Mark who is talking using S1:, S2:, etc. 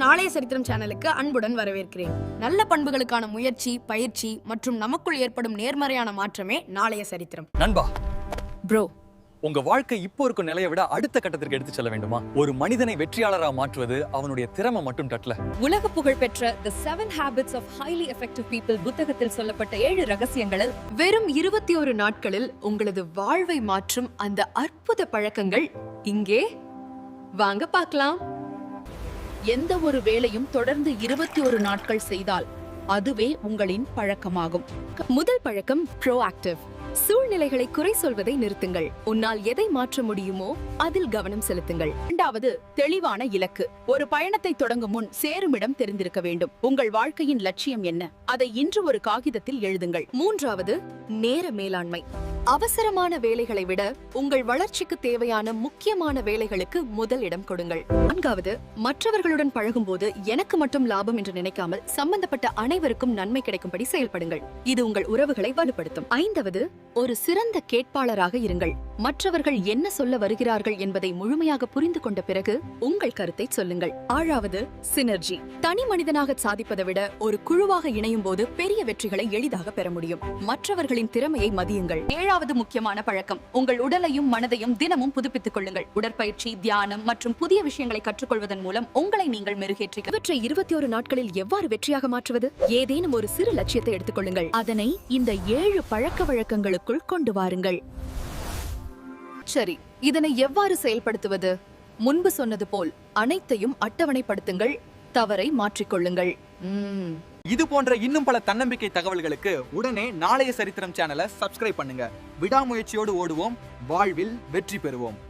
S1: நாளைய சரித்திரம் சேனலுக்கு அன்புடன் வரவேற்கிறேன். நல்ல பண்புகளுக்கான முயற்சி பயிற்சி மற்றும் நமக்குள் ஏற்படும் நேர்மறையான மாற்றமே நாளைய சரித்திரம்.
S2: நண்பா.
S1: ப்ரோ.
S2: உங்க வாழ்க்கை இப்போ இருக்கும் நிலையை விட அடுத்த கட்டத்திற்கு எடுத்து செல்ல வேண்டுமா? ஒரு மனிதனை வெற்றியாளரா மாற்றுவது அவனுடைய திறமை மட்டும் தட்டல.
S3: உலக புகழ்பெற்ற the seven habits of highly effective people புத்தகத்தில் சொல்லப்பட்ட ஏழு ரகசியங்களில்
S4: வெறும் இருபத்தி ஒரு நாட்களில் உங்களது வாழ்வை மாற்றும் அந்த அற்புத பழக்கங்கள் இங்கே. வாங்க பார்க்கலாம்.
S5: எந்த ஒரு வேலையும் தொடர்ந்து இருபத்தி ஒரு நாட்கள் செய்தால் அதுவே உங்களின் பழக்கமாகும்.
S4: முதல் பழக்கம் ப்ரோ ஆக்டிவ் சூழ்நிலைகளை குறை சொல்வதை நிறுத்துங்கள். உன்னால் எதை மாற்ற முடியுமோ அதில் கவனம் செலுத்துங்கள்.
S5: இரண்டாவது தெளிவான இலக்கு. ஒரு பயணத்தை தொடங்கும் முன் சேருமிடம் தெரிந்திருக்க வேண்டும். உங்கள் வாழ்க்கையின் லட்சியம் என்ன? அதை இன்று ஒரு காகிதத்தில் எழுதுங்கள்.
S4: மூன்றாவது நேர மேலாண்மை. அவசரமான வேலைகளை விட உங்கள் வளர்ச்சிக்கு தேவையான முக்கியமான வேலைகளுக்கு முதல் இடம் கொடுங்கள். நான்காவது மற்றவர்களுடன் பழகும்போது எனக்கு மட்டும் லாபம் என்று நினைக்காமல் சம்பந்தப்பட்ட அனைவருக்கும் நன்மை கிடைக்கும்படி செயல்படுங்கள். இது உங்கள் உறவுகளை வலுப்படுத்தும். ஐந்தாவது ஒரு சிறந்த கேட்பாளராக இருங்கள். மற்றவர்கள் என்ன சொல்ல வருகிறார்கள் என்பதை முழுமையாக புரிந்து கொண்ட பிறகு உங்கள் கருத்தை சொல்லுங்கள். ஆறாவது சினர்ஜி தனி மனிதனாக சாதிப்பதை விட ஒரு குழுவாக இணையும் போது பெரிய வெற்றிகளை எளிதாக பெற முடியும். மற்றவர்களின் திறமையை மதியுங்கள். ஏழாவது முக்கியமான பழக்கம் உங்கள் உடலையும் மனதையும் தினமும் புதுப்பித்துக் கொள்ளுங்கள். உடற்பயிற்சி தியானம் மற்றும் புதிய விஷயங்களை கற்றுக்கொள்வதன் மூலம் உங்களை நீங்கள் மெருகேற்றி இவற்றை இருபத்தி ஒரு நாட்களில் எவ்வாறு வெற்றியாக மாற்றுவது? ஏதேனும் ஒரு சிறு லட்சியத்தை எடுத்துக்கொள்ளுங்கள்
S5: அதனை இந்த ஏழு பழக்க வழக்கங்களுக்குள் கொண்டு வாருங்கள்.
S4: சரி இதனை எவ்வாறு செயல்படுத்துவது? முன்பு சொன்னது போல் அனைத்தையும் அட்டவணைப்படுத்துங்கள் தவறை மாற்றிக்கொள்ளுங்கள்.
S6: இது போன்ற இன்னும் பல தன்னம்பிக்கை தகவல்களுக்கு உடனே நாளைய சரித்திரம் சேனலை சப்ஸ்கிரைப் பண்ணுங்க. விடாமுயற்சியோடு ஓடுவோம் வாழ்வில் வெற்றி பெறுவோம்.